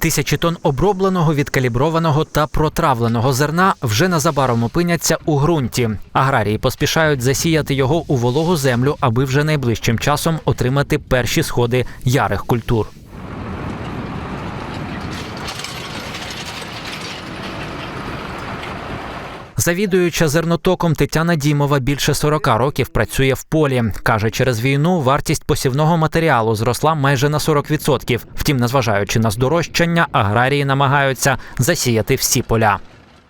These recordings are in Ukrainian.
Тисячі тонн обробленого, відкаліброваного та протравленого зерна вже незабаром опиняться у ґрунті. Аграрії поспішають засіяти його у вологу землю, аби вже найближчим часом отримати перші сходи ярих культур. Завідуюча зернотоком Тетяна Дімова більше 40 років працює в полі. Каже, через війну вартість посівного матеріалу зросла майже на 40%. Втім, незважаючи на здорожчання, аграрії намагаються засіяти всі поля.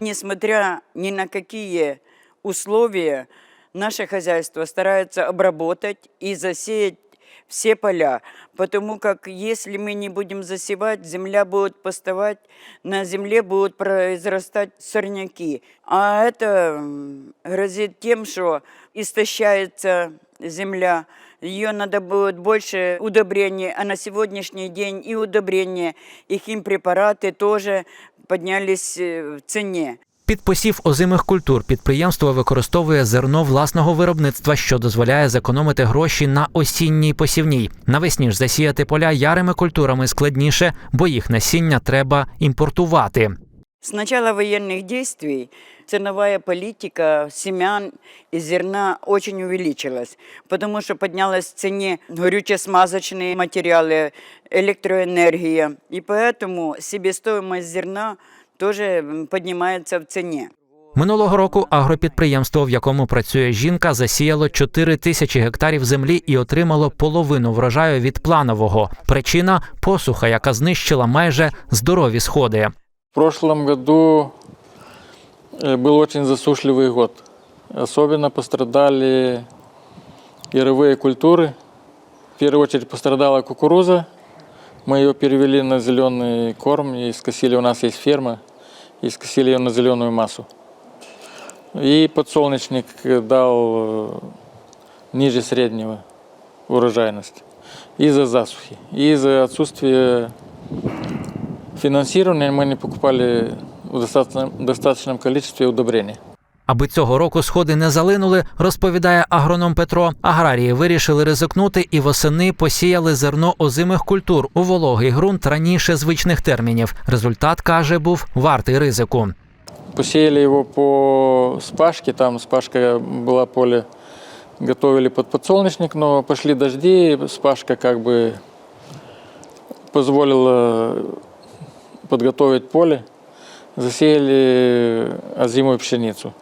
Несмотря ни на какие условия, наше хозяйство старается обработать и засеять все поля, потому как если мы не будем засевать, земля будет поставать, на земле будут произрастать сорняки. А это м, грозит тем, что истощается земля, ее надо будет больше удобрений, а на сегодняшний день и удобрения, и химпрепараты тоже поднялись э, в цене. Під посів озимих культур підприємство використовує зерно власного виробництва, що дозволяє зекономити гроші на осінній посівній. Навесні ж засіяти поля ярими культурами складніше, бо їх насіння треба імпортувати. С начала военных действий ценовая политика семян и зерна очень увеличилась, потому что поднялась в цене горюче-смазочные материалы, электроэнергия, и поэтому себестоимость зерна тоже м, поднимается в цене. Минулого року агропідприємство, в якому працює жінка, засіяло 4 тисячі гектарів землі і отримало половину врожаю від планового. Причина посуха, яка знищила майже здорові сходи. В прошлом году э, был очень засушливый год. Особенно пострадали яровые культуры. В первую очередь пострадала кукуруза. Мы ее перевели на зеленый корм и скосили, у нас есть ферма, И скосили ее на зеленую массу. И подсолнечник дал э, ниже среднего урожайность из-за засухи, из-за отсутствия финансирования мы не покупали в достаточном, достаточном количестве удобрений. Аби цього року сходи не залинули, розповідає агроном Петро. Аграрії вирішили ризикнути і восени посіяли зерно озимих культур у вологий ґрунт раніше звичних термінів. Результат каже, був вартий ризику. Посеяли его по спашке, там спашка была поле, готовили под подсолнечник, но пошли дожди, спашка как бы позволила подготовить поле. Засеяли озимую пшеницу.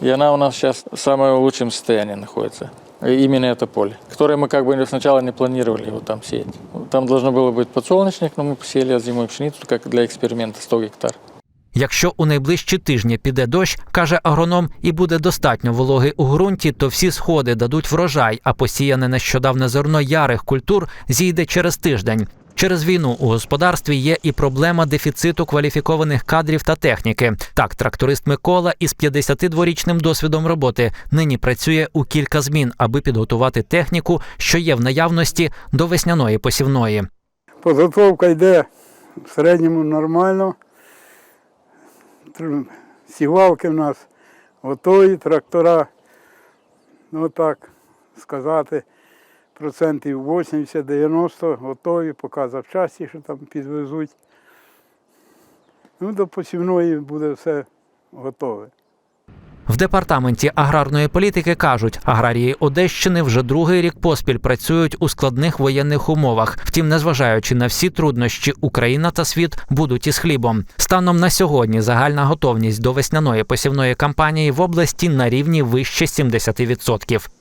И она у нас сейчас в самом лучшем состоянии находится. И Именно это поле, которое мы как бы сначала не планировали его там сеять. Там должно было быть подсолнечник, но мы посеяли озимую пшеницу как для эксперимента 100 гектар. Якщо у найближчі тижні піде дощ, каже агроном, і буде достатньо вологи у ґрунті, то всі сходи дадуть врожай, а посіяне нещодавне зерно ярих культур зійде через тиждень. Через війну у господарстві є і проблема дефіциту кваліфікованих кадрів та техніки. Так, тракторист Микола із 52-річним досвідом роботи нині працює у кілька змін, аби підготувати техніку, що є в наявності до весняної посівної. Підготовка йде в середньому нормально. Сівалки в нас готові, трактора, ну так сказати, процентів 80-90 готові, поки завчасті, що там підвезуть. Ну, до посівної буде все готове. В департаменті аграрної політики кажуть, аграрії Одещини вже другий рік поспіль працюють у складних воєнних умовах. Втім, незважаючи на всі труднощі, Україна та світ будуть із хлібом. Станом на сьогодні загальна готовність до весняної посівної кампанії в області на рівні вище 70%.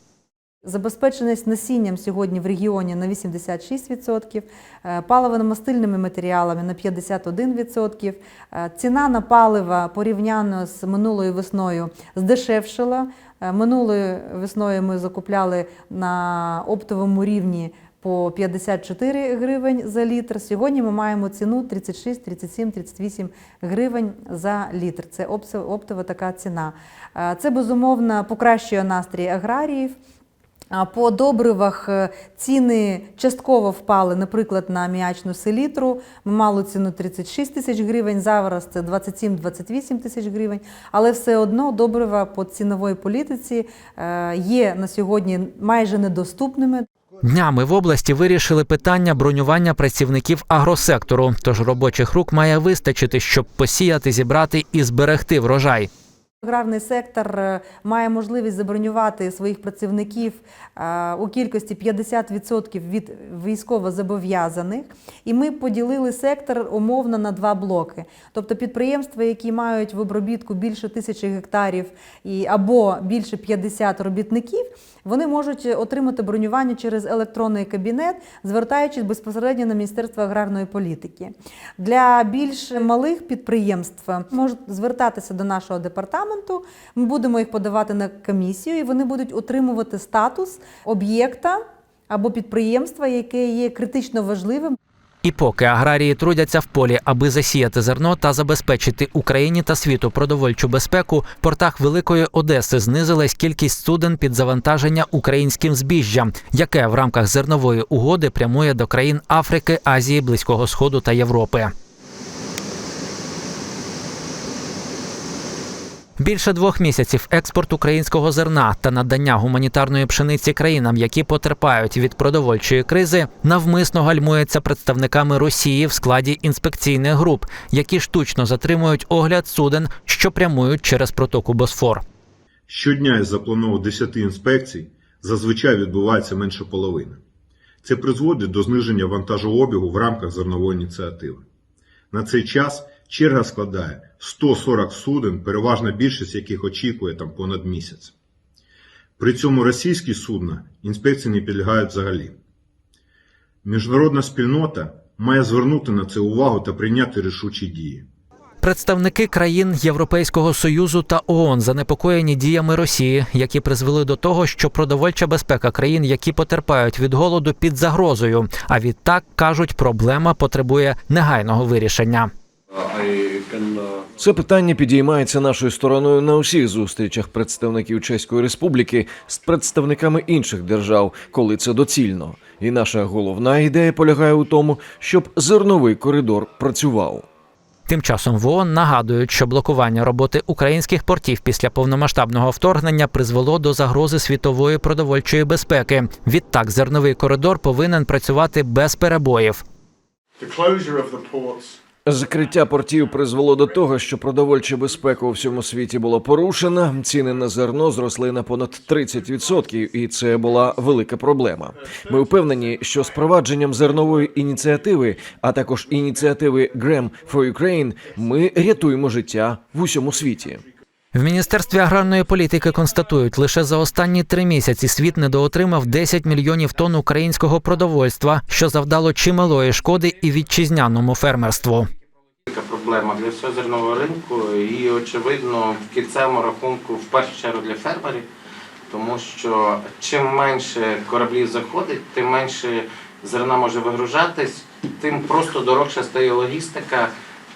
Забезпеченість насінням сьогодні в регіоні на 86%, е, паливно-мастильними матеріалами на 51%. Е, Ціна на паливо порівняно з минулою весною здешевшила. Е, Минулою весною ми закупляли на оптовому рівні по 54 гривень за літр. Сьогодні ми маємо ціну 36, 37, 38 гривень за літр. Це оптова така ціна. Це безумовно покращує настрій аграріїв. По добривах е, ціни частково впали, наприклад, на аміачну селітру. Ми мали ціну 36 тисяч гривень, зараз це 27-28 тисяч гривень. Але все одно добрива по ціновій політиці е, є на сьогодні майже недоступними. Днями в області вирішили питання бронювання працівників агросектору. Тож робочих рук має вистачити, щоб посіяти, зібрати і зберегти врожай. Аграрний сектор е, має можливість забронювати своїх працівників е, у кількості 50% від військовозобов'язаних. І ми поділили сектор умовно на два блоки. Тобто підприємства, які мають в обробітку більше тисячі гектарів або більше 50 робітників, вони можуть отримати бронювання через електронний кабінет, звертаючись безпосередньо на Міністерство аграрної політики. Для більш малих підприємств можуть звертатися до нашого департаменту. Ми будемо їх подавати на комісію, і вони будуть отримувати статус об'єкта або підприємства, яке є критично важливим І поки аграрії трудяться в полі, аби засіяти зерно та забезпечити Україні та світу продовольчу безпеку, в портах Великої Одеси знизилась кількість суден під завантаження українським збіжжям, яке в рамках зернової угоди прямує до країн Африки, Азії, Близького Сходу та Європи. Більше двох місяців експорт українського зерна та надання гуманітарної пшениці країнам, які потерпають від продовольчої кризи, навмисно гальмується представниками Росії в складі інспекційних груп, які штучно затримують огляд суден, що прямують через протоку Босфор. Щодня із запланованих 10 інспекцій зазвичай відбувається менше половини. Це призводить до зниження вантажообігу в рамках зернової ініціативи. На цей час черга складає 140 суден, переважна більшість яких очікує там понад місяць. При цьому російські судна інспекції не підлягають взагалі. Міжнародна спільнота має звернути на це увагу та прийняти рішучі дії. Представники країн Європейського союзу та ООН занепокоєні діями Росії, які призвели до того, що продовольча безпека країн, які потерпають від голоду, під загрозою. А відтак кажуть, проблема потребує негайного вирішення. Це питання підіймається нашою стороною на усіх зустрічах представників Чеської Республіки з представниками інших держав, коли це доцільно. І наша головна ідея полягає у тому, щоб зерновий коридор працював. Тим часом в ООН нагадують, що блокування роботи українських портів після повномасштабного вторгнення призвело до загрози світової продовольчої безпеки. Відтак, зерновий коридор повинен працювати без перебоїв. Закриття портів призвело до того, що продовольча безпека у всьому світі була порушена. Ціни на зерно зросли на понад 30%, і це була велика проблема. Ми впевнені, що з провадженням зернової ініціативи, а також ініціативи Graham for Ukraine, ми рятуємо життя в усьому світі. В міністерстві аграрної політики констатують, лише за останні три місяці світ недоотримав 10 мільйонів тонн українського продовольства, що завдало чималої шкоди і вітчизняному фермерству. Проблема для всього зернового ринку і, очевидно, в кінцевому рахунку в першу чергу для фермерів, тому що чим менше кораблів заходить, тим менше зерна може вигружатись, тим просто дорожча стає логістика,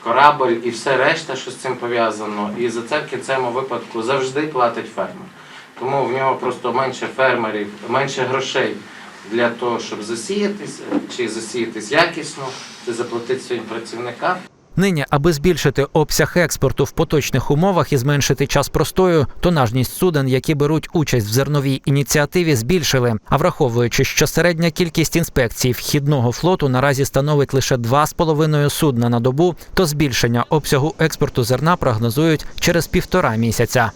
корабль і все решта, що з цим пов'язано. І за це в кінцевому випадку завжди платить фермер. Тому в нього просто менше фермерів, менше грошей для того, щоб засіятись, чи засіятись якісно, чи заплатити своїм працівникам. Нині, аби збільшити обсяг експорту в поточних умовах і зменшити час простою, тонажність суден, які беруть участь в зерновій ініціативі, збільшили. А враховуючи, що середня кількість інспекцій вхідного флоту наразі становить лише 2,5 судна на добу, то збільшення обсягу експорту зерна прогнозують через півтора місяця.